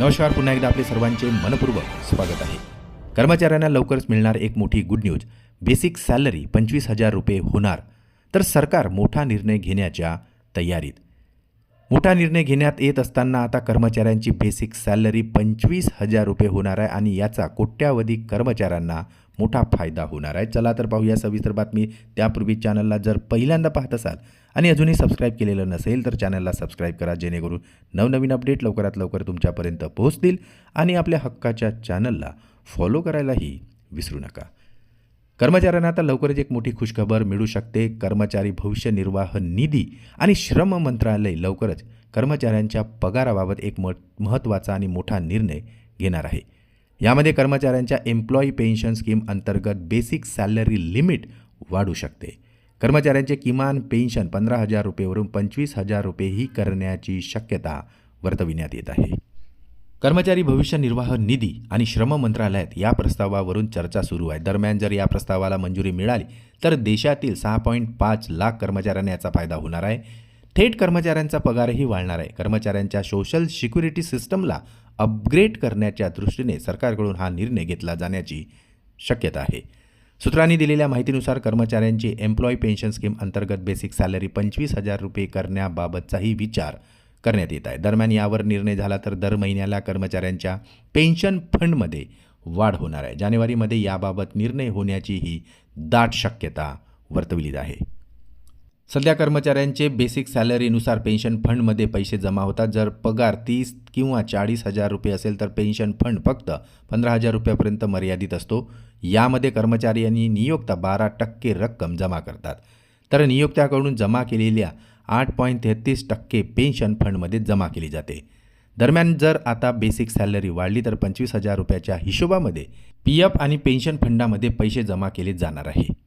नमस्कार पुन्हा एकदा आपले सर्वांचे मनपूर्वक स्वागत आहे. कर्मचाऱ्यांना लवकरच मिळणार एक मोठी गुड न्यूज बेसिक सॅलरी पंचवीस हजार रुपये होणार. तर सरकार मोठा निर्णय घेण्याच्या तयारीत. मोठा निर्णय घेण्यात येत असताना आता कर्मचाऱ्यांची बेसिक सॅलरी पंचवीस हजार रुपये होणार आहे आणि याचा कोट्यावधी कर्मचाऱ्यांना मोठा फायदा होणार आहे. चला तर पाहूया सविस्तर बातमी. त्यापूर्वी चॅनलला जर पहिल्यांदा पाहत असाल आणि अजूनही सबस्क्राईब केलेलं नसेल तर चॅनलला सबस्क्राईब करा जेणेकरून नवनवीन अपडेट लवकरात लवकर तुमच्यापर्यंत पोहोचतील आणि आपल्या हक्काच्या चॅनलला फॉलो करायलाही विसरू नका. कर्मचाऱ्यांना आता लवकरच एक मोठी खुशखबर मिळू शकते. कर्मचारी भविष्य निर्वाह निधी आणि श्रम मंत्रालय लवकरच कर्मचाऱ्यांच्या पगाराबाबत एक म महत्त्वाचा आणि मोठा निर्णय घेणार आहे. यामध्ये कर्मचाऱ्यांच्या एम्प्लॉई पेन्शन स्कीम अंतर्गत बेसिक सॅलरी लिमिट वाढू शकते. कर्मचाऱ्यांचे किमान पेन्शन पंधरा हजार रुपयेवरून पंचवीस हजार रुपयेही करण्याची शक्यता वर्तविण्यात येत आहे. कर्मचारी भविष्य निर्वाह निधी आणि श्रम मंत्रालयात या प्रस्तावावरून चर्चा सुरू आहे. दरम्यान जर या प्रस्तावाला मंजुरी मिळाली तर देशातील सहा पॉईंट पाच लाख कर्मचाऱ्यांना याचा फायदा होणार आहे. थेट कर्मचाऱ्यांचा पगारही वाढणार आहे. कर्मचाऱ्यांच्या सोशल सिक्युरिटी सिस्टमला अपग्रेड करण्याच्या दृष्टीने सरकारकडून हा निर्णय घेतला जाण्याची शक्यता आहे. सूत्रांनी दिलेल्या माहितीनुसार कर्मचाऱ्यांची एम्प्लॉई पेन्शन स्कीम अंतर्गत बेसिक सॅलरी पंचवीस हजार रुपये करण्याबाबतचाही विचार करण्यात येत आहे. दरम्यान यावर निर्णय झाला तर दर महिन्याला कर्मचाऱ्यांच्या पेन्शन फंडमध्ये वाढ होणार आहे. जानेवारीमध्ये याबाबत निर्णय होण्याची ही दाट शक्यता वर्तविली आहे. सध्या कर्मचाऱ्यांचे बेसिक सॅलरीनुसार पेन्शन फंडमध्ये पैसे जमा होतात. जर पगार तीस किंवा चाळीस हजार रुपये असेल तर पेन्शन फंड फक्त पंधरा हजार रुपयापर्यंत मर्यादित असतो. यामध्ये कर्मचारी आणि नियोक्ता बारा टक्के रक्कम जमा करतात. तर नियोक्त्याकडून जमा केलेल्या आठ पॉईंट तेहतीस टक्के पेन्शन फंडमध्ये जमा केली जाते. दरम्यान जर आता बेसिक सॅलरी वाढली तर पंचवीस हजार रुपयाच्या हिशोबामध्ये पी एफ आणि पेन्शन फंडामध्ये पैसे जमा केले जाणार आहे.